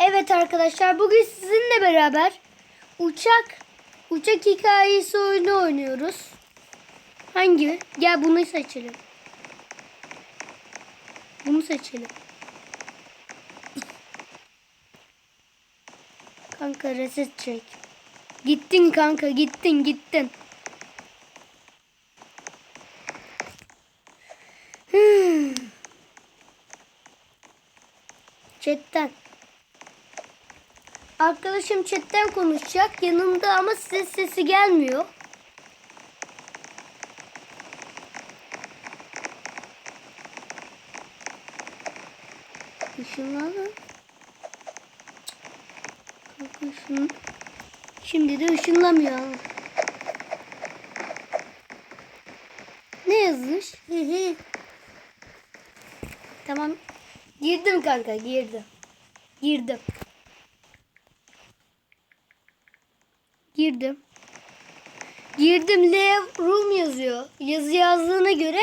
Evet arkadaşlar bugün sizinle beraber uçak uçak hikayesi oyunu oynuyoruz. Hangi? Gel bunu seçelim. Bunu seçelim. Kanka reset çek. Gittin kanka gittin gittin. Hmm. Chatten. Arkadaşım chatten konuşacak yanımda ama size sesi gelmiyor. Işınlanın. Kanka ışın. Şimdi de ışınlamıyor. Ne yazmış? Tamam. Girdim kanka girdim. Girdim. Girdim. Girdim L room yazıyor. Yazı yazdığına göre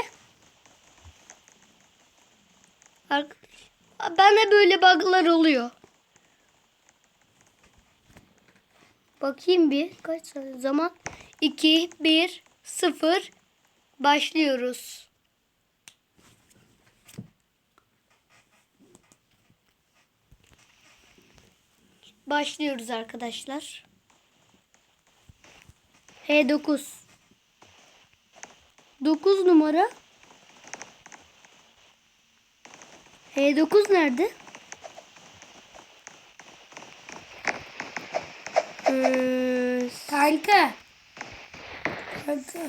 arkadaş bana böyle bug'lar oluyor. Bakayım bir kaç zaman 2 1 0 başlıyoruz. Başlıyoruz arkadaşlar. H9. 9 numara. H9 nerede? Ee, Kanka. Kanka.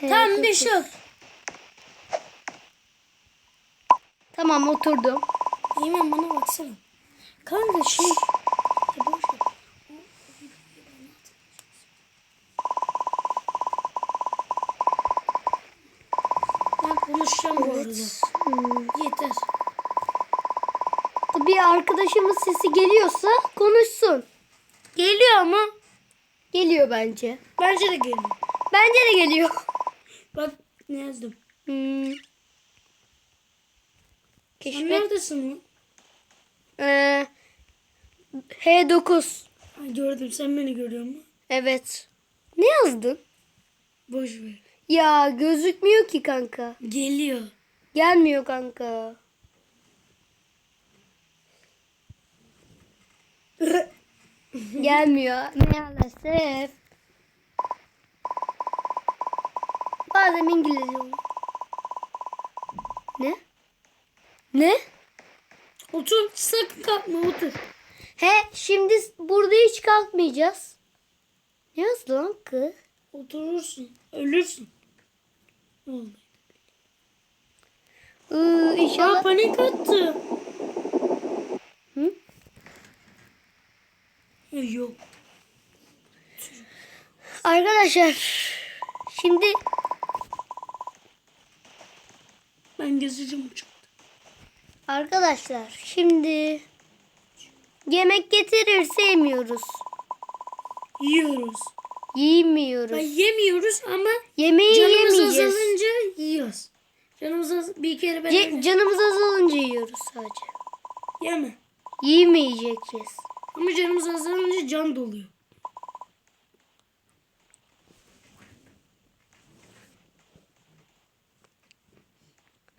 Tam H9. bir şok. Tamam oturdum. Eymen bana baksana. Kanka şey. Ya boş ver. Ben konuşacağım bu arada. Hmm. Yeter. Bir arkadaşımız sesi geliyorsa konuşsun. Geliyor ama. Geliyor bence. Bence de geliyor. Bence de geliyor. Bak ne yazdım. Hmm. Sen Keşfet. neredesin lan? Ee, H9. Ha, gördüm sen beni görüyor musun? Evet. Ne yazdın? Boş ver. Ya gözükmüyor ki kanka. Geliyor. Gelmiyor kanka. Gelmiyor. Maalesef. Bazen İngilizce oluyor. Ne? Ne? Otur sakın kalkma otur. He şimdi burada hiç kalkmayacağız. Ne yazdı lan kız? Oturursun. Ölürsün. Ne oldu? Iı, Aa inşallah. panik attı. Hı? Ya, Yok. Arkadaşlar şimdi Ben gezeceğim uçakta. arkadaşlar şimdi yemek getirirse yemiyoruz. Yiyoruz. Yiyemiyoruz. Ben yemiyoruz ama Yemeği canımız yemeyeceğiz. azalınca yiyoruz. Canımız az bir kere ben Ce- canımız azalınca yiyoruz sadece. yeme. Yemeyeceğiz. Ama canımız azalınca can doluyor.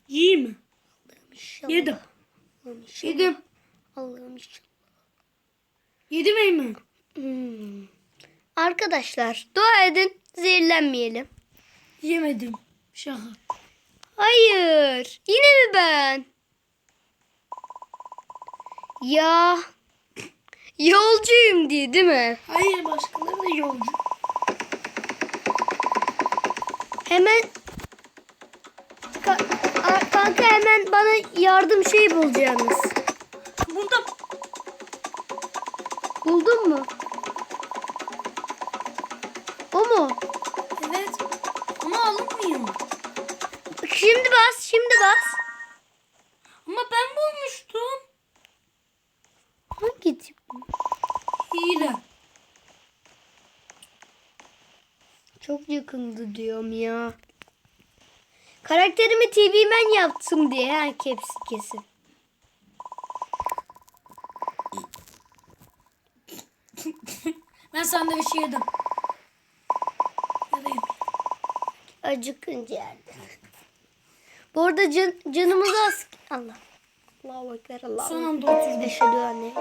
Yiyeyim mi? İnşallah. Yedim. İnşallah. Yedim. Allah'ım inşallah. Yedim Eymen. Hmm. Arkadaşlar dua edin zehirlenmeyelim. Yemedim. Şaka. Hayır. Yine mi ben? Ya. Yolcuyum diye değil mi? Hayır başkaları da yolcu. Hemen Ka- kanka hemen bana yardım şey bulacaksınız. Burada Buldun mu? O mu? evet. Ama alınmıyor. Şimdi bas, şimdi bas. Ama ben bulmuştum. Hangi tip? Hile. Çok yakındı diyorum ya. Karakterimi TV Man yaptım diye hepsi kesin. Ben sandviçi yedim. Ya da yemedim. Acıkınca yerde. Bu arada can, canımız az. Allah. Allahu Ekber Allah. Son anda oturdum. Eşhedü anne.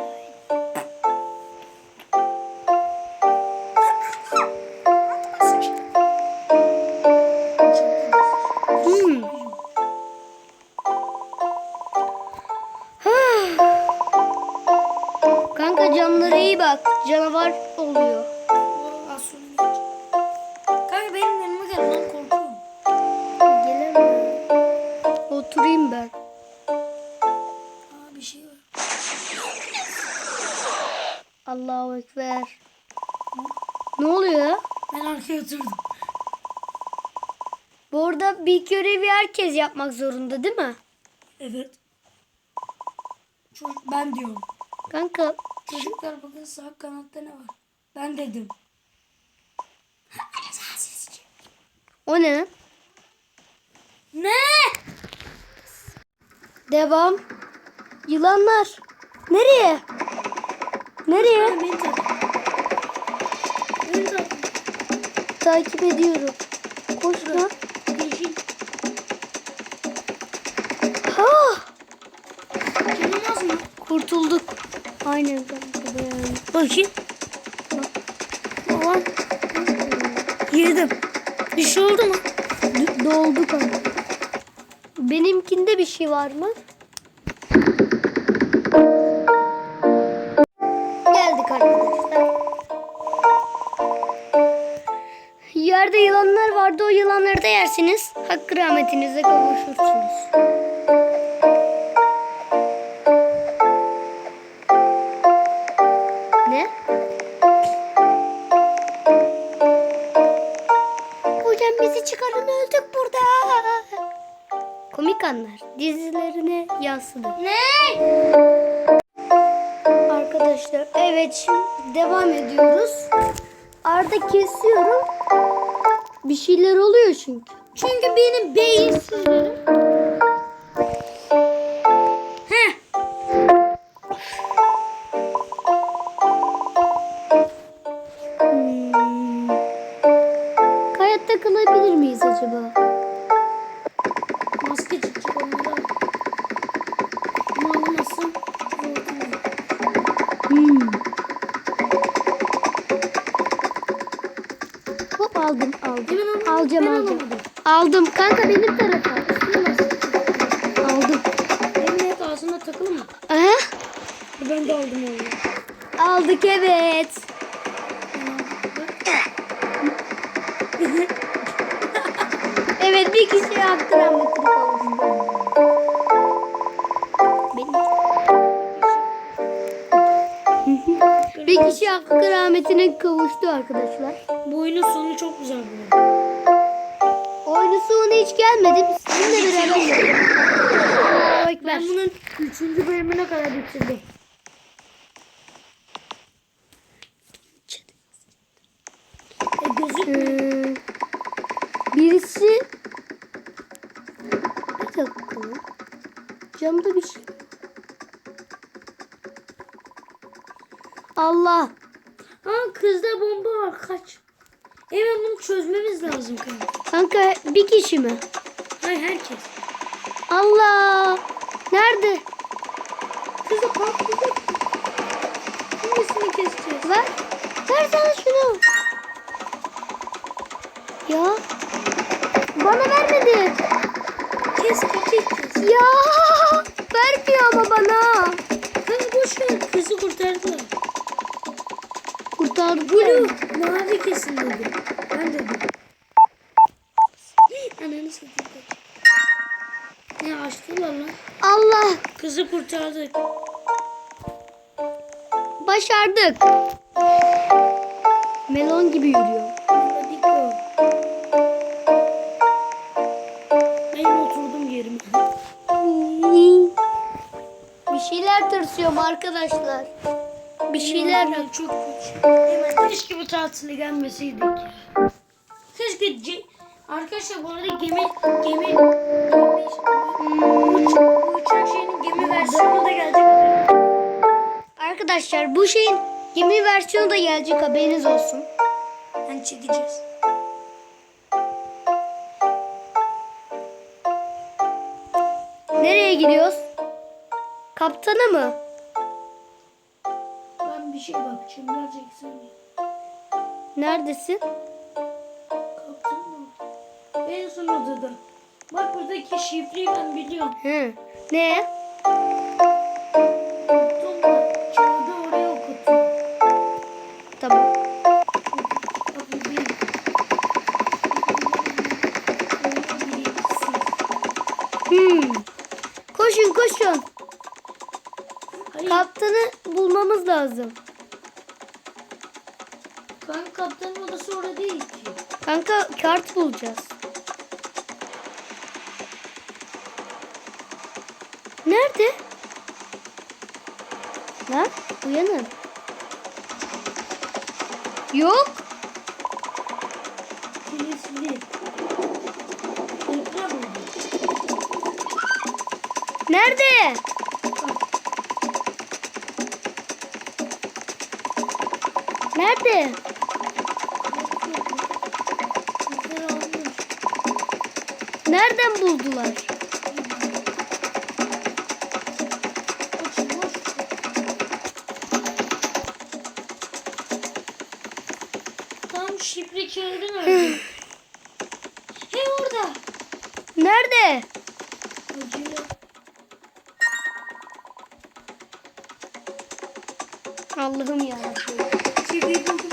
Ne oluyor? Ben arkaya oturdum. Bu arada bir görevi herkes yapmak zorunda değil mi? Evet. Çocuk ben diyorum. Kanka Çocuklar bakın sağ kanatta ne var? Ben dedim. o ne? Ne? Devam. Yılanlar. Nereye? Nereye? Takip ediyorum. Koş lan. Yeşil. Ha! Canım az mı? Kurtulduk. Aynen dayan. Bakayım. Aman. Yedim. Bir şey oldu mu? D- doldu kanka. Benimkinde bir şey var mı? Yersiniz. Hakkı rahmetinize kavuşursunuz. Ne? Hocam bizi çıkarın öldük burada. Komik anlar dizilerine yansıdı. Ne? Arkadaşlar evet şimdi devam ediyoruz. Arda kesiyorum. Bir şeyler oluyor çünkü. Çünkü benim beyinsizlerim. Aldım. Kanka benim tarafa. Aldım. Benim hep ağzına takılı mı? Aha. Ben de aldım onu. Aldık evet. Evet bir kişi hakkı rahmetine kavuştu. Benim. bir kişi hakkı rahmetine kavuştu arkadaşlar. Bu oyunun sonu çok güzel sonu hiç gelmedi. Biz sizinle beraber. Ben bunun 3. bölümüne kadar bitirdim. E Ee, birisi bir dakika. Camda bir şey Allah Ha kızda bomba var kaç. Hemen bunu çözmemiz lazım kanka. Kanka bir kişi mi? Hayır herkes. Allah nerede? Kızı patlayacak. Hangisini keseceğiz? Ver ver sana şunu. Ya bana vermedi. Kes kapıyı kes. Ya vermiyor ama bana. Kanka boş ver. Kızı kurtardılar. Kurtardı. Blue mavi kesin dedi. Ben dedim. Ananı satayım. Ne açtılar lan? Allah Kızı kurtardık. başardık. Melon gibi yürüyor. Ben oturdum yerime. Bir şeyler tırsıyorum arkadaşlar. Bir şeyler çok kötü. Hemen keşke bu tatile gelmeseydik. Keşke Arkadaşlar bu arada gemi gemi gemi bu uç- bu uçak şeyinin gemi versiyonu da gelecek. Arkadaşlar bu şeyin Gemi versiyonu da gelecek haberiniz olsun. Yani çekeceğiz. Nereye gidiyoruz? Kaptana mı? Ben bir şey bakacağım. Söyleyeyim. Neredesin? Son odada. Bak buradaki şifreyi ben biliyorum. Hı. Ne? Okudum da kağıdı oraya okuttum. Tamam. Hmm. Koşun koşun. Hayır, Kaptanı bulmamız lazım. kanka kaptanın odası orada değil ki. Kanka kart bulacağız. Nerede? Lan uyanın. Yok. Oldu. Nerede? Nerede? Nereden buldular? Nerede? Allah'ım ya. Şifreyi buldum.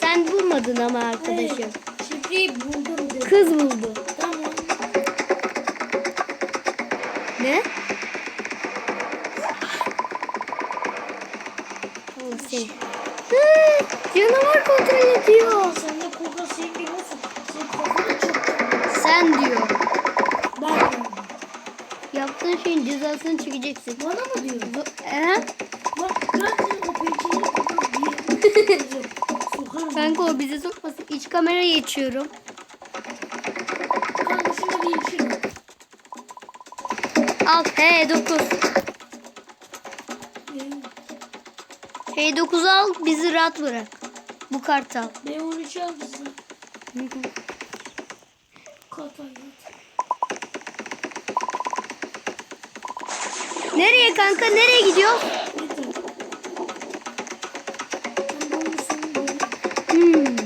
Sen bulmadın ama arkadaşım. Evet, Şifreyi buldum dedim. Kız buldu. Tamam. Ne? Allah seni. Canavar kontrol ediyor. Sen diyor. Ben. Yaptığın şeyin cezasını çekeceksin. Bana mı diyorsun? Bu- He? Bak ben senin o pençeyi sokarım. Kanka o bizi sokmasın. İç kamera geçiyorum. Kanka şuna bir içelim. Al. He 9. He 9 al bizi rahat bırak. Bu kartı al. B13 al bize. Nereye kanka? Nereye gidiyor? Hmm.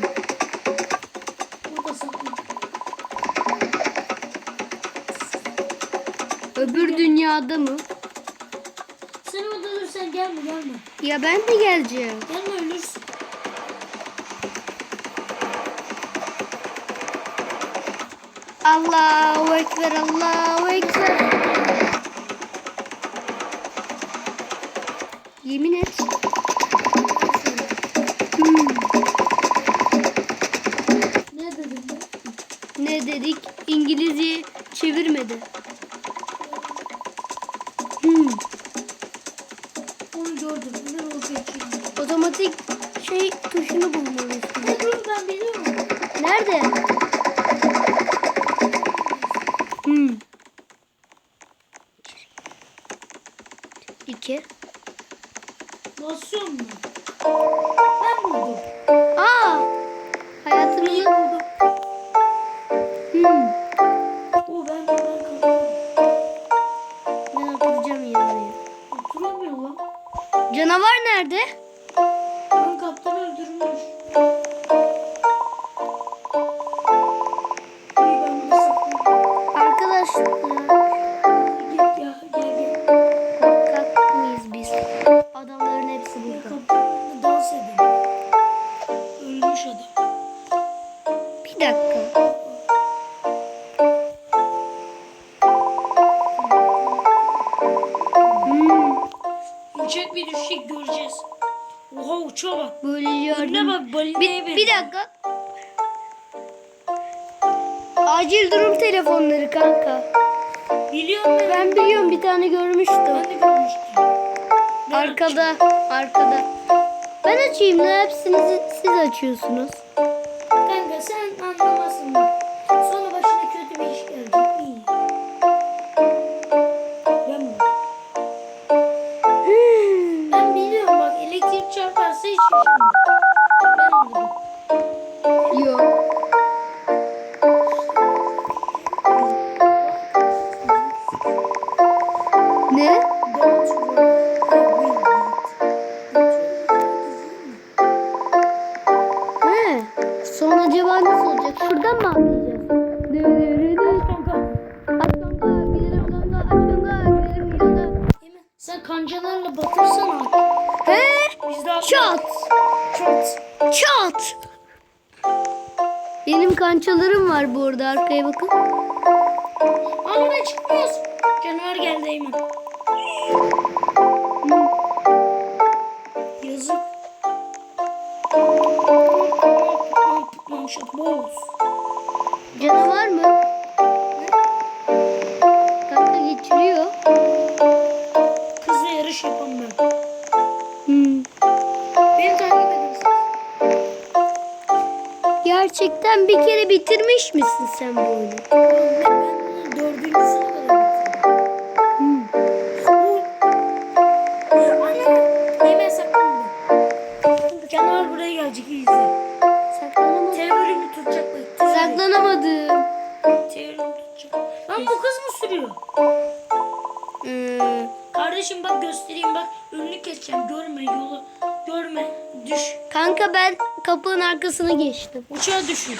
Öbür dünyada mı? Sen orada dur sen gelme gelme. Ya ben de geleceğim. Gelme ölürsün. Allahu Ekber, Allahu Ekber. Yemin et. Hmm. Ne dedim ben? Ne dedik? İngilizce çevirmedi. Hmm. Onu gördüm. Ben o pençeyi. Otomatik şey tuşunu bulmalıyız. Ne ben biliyorum. Nerede? Canavar nerede? Göreceğiz. Oha uçağa bak. Böyle Önüne yardım. bak balinaya Bir, bir. dakika. Acil durum telefonları kanka. Biliyorum ben. Ben biliyorum bir tane görmüştüm. Ben de görmüştüm. Arkada, arkada. Ben açayım da hepsini siz- siz açıyorsunuz. Yok. Aa buraya çıkmıyoruz. Canavar geldi Eymen. Yazık. Boz. Canavar Saklanamadım. Teorimi tutacak bak. teori. Saklanamadım. Teorimi tutacak. Lan bu kız mı sürüyor? Hmm. Kardeşim bak göstereyim bak. Önünü keseceğim. Görme yolu. Görme. Düş. Kanka ben kapının arkasına geçtim. Uçağa düşün.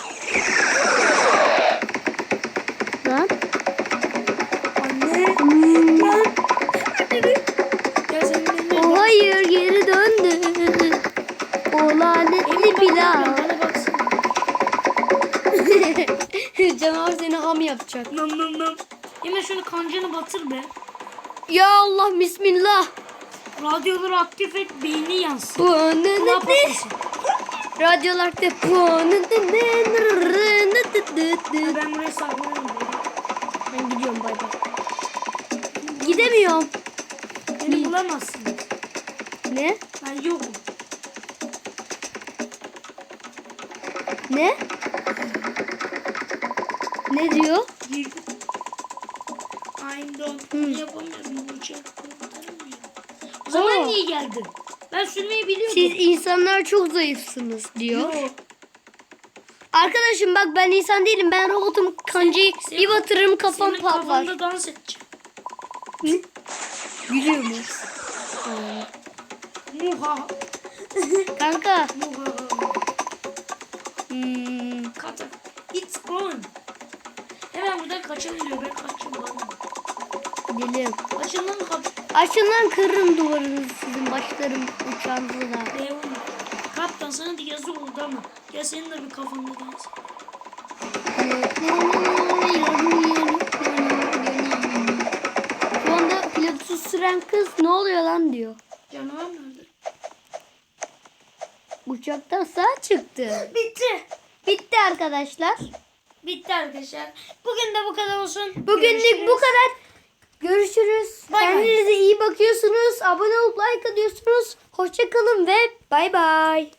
Canavar seni ham yapacak. Nam nam nam. Yine şunu kancanı batır be. Ya Allah bismillah. Radyoları aktif et beyni yansın. Bu Kulağı patlasın. Ne Ha, Ben buraya saklanıyorum. Ben gidiyorum bay bay. Gidemiyorum. Beni bulamazsın. Ne? Ben yokum. Ne? Ne diyor? Done. Bunu yapamıyorum. Uçağı kurtaramıyorum. O zaman Oo. niye geldin? Ben sürmeyi biliyordum. Siz insanlar çok zayıfsınız diyor. Yok. Arkadaşım bak ben insan değilim. Ben robotum. Kancayı Senin- bir batırırım kafam Senin patlar. kafanda dans edeceğim. Gülüyor muyuz? Muha. Kanka. Muha. Hmm, Kata. It's on. Hemen buradan kaçalım diyor. Ben kaçacağım. Bana. gidelim. Açın lan kapı. Açın lan kırırım duvarınızı sizin başlarım uçağınızı da. Leon. Kaptan sana da yazı oldu ama. Ya senin de bir kafanda dans. Şu anda pilotu süren kız ne oluyor lan diyor. Canavar nerede? Uçaktan sağ çıktı. Bitti. Bitti arkadaşlar. Bitti arkadaşlar. Bugün de bu kadar olsun. Bugünlük Görüşürüz. bu kadar. Görüşürüz. Bay bay. Kendinize iyi bakıyorsunuz. Abone olup like atıyorsunuz. Hoşçakalın ve bay bay.